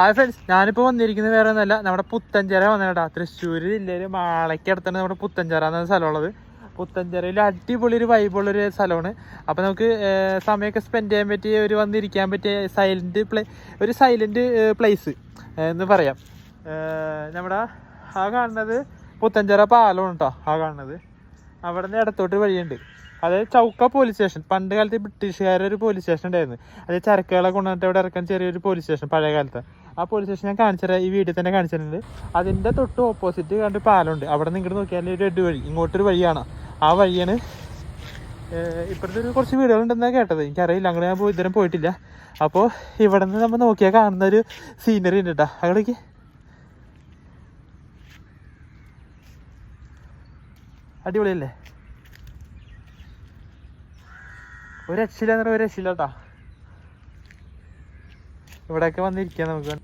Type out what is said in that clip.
Hi friends ഞാനിപ്പോൾ വന്നിരിക്കുന്നത് വേറെ ഒന്നല്ല നമ്മുടെ പുത്തഞ്ചിറ വന്നിട്ടാ തൃശ്ശൂർ ജില്ലയിൽ മാളയ്ക്കടുത്താണ് നമ്മുടെ പുത്തഞ്ചിറ എന്ന സ്ഥലമുള്ളത്. പുത്തഞ്ചിറയിൽ അടിപൊളി ഒരു വൈബുള്ളൊരു സ്ഥലമാണ്. അപ്പോൾ നമുക്ക് സമയമൊക്കെ സ്പെൻഡ് ചെയ്യാൻ പറ്റിയ ഒരു വന്നിരിക്കാൻ പറ്റിയ സൈലന്റ് പ്ലേ ഒരു സൈലന്റ് പ്ലേസ് എന്ന് പറയാം. നമ്മുടെ ആ കാണുന്നത് പുത്തഞ്ചിറ പാലമാണ് കേട്ടോ ആ കാണുന്നത്. അവിടെ നിന്ന് ഇടത്തോട്ട് വഴിയുണ്ട്. അതായത് ചൗക്ക പോലീസ് സ്റ്റേഷൻ പണ്ട് കാലത്ത് ബ്രിട്ടീഷുകാരുടെ ഒരു പോലീസ് സ്റ്റേഷൻ ഉണ്ടായിരുന്നു. അതായത് ചരക്കുകളെ കൊണ്ടുവന്നിട്ട് ഇവിടെ ഇറക്കാൻ ചെറിയൊരു പോലീസ് സ്റ്റേഷൻ പഴയ കാലത്ത്. ആ പോലീസ് സ്റ്റേഷൻ ഞാൻ കാണിച്ചുതരാം. ഈ വീട്ടിൽ തന്നെ കാണിച്ചിട്ടുണ്ട്. അതിന്റെ തൊട്ട് ഓപ്പോസിറ്റ് കണ്ട് പാലമുണ്ട്. അവിടെ നിന്ന് ഇങ്ങോട്ട് നോക്കിയാൽ ഒരു എട്ട് വഴി. ഇങ്ങോട്ടൊരു വഴിയാണ്. ആ വഴിയാണ് ഇപ്പോഴത്തെ ഒരു കുറച്ച് വീടുകളുണ്ടെന്നാണ് കേട്ടത്. എനിക്കറിയില്ല. അങ്ങനെ ഞാൻ പോയി പോയിട്ടില്ല. അപ്പോൾ ഇവിടെ നിന്ന് നമ്മൾ നോക്കിയാൽ കാണുന്ന ഒരു സീനറി ഉണ്ട് കേട്ടോ അവിടേക്ക്. അടിപൊളിയല്ലേ? ഒരു രക്ഷയില്ല ഒരു രക്ഷയില്ല കേട്ടാ ഇവിടെയൊക്കെ വന്നിരിക്കാം നമുക്ക്.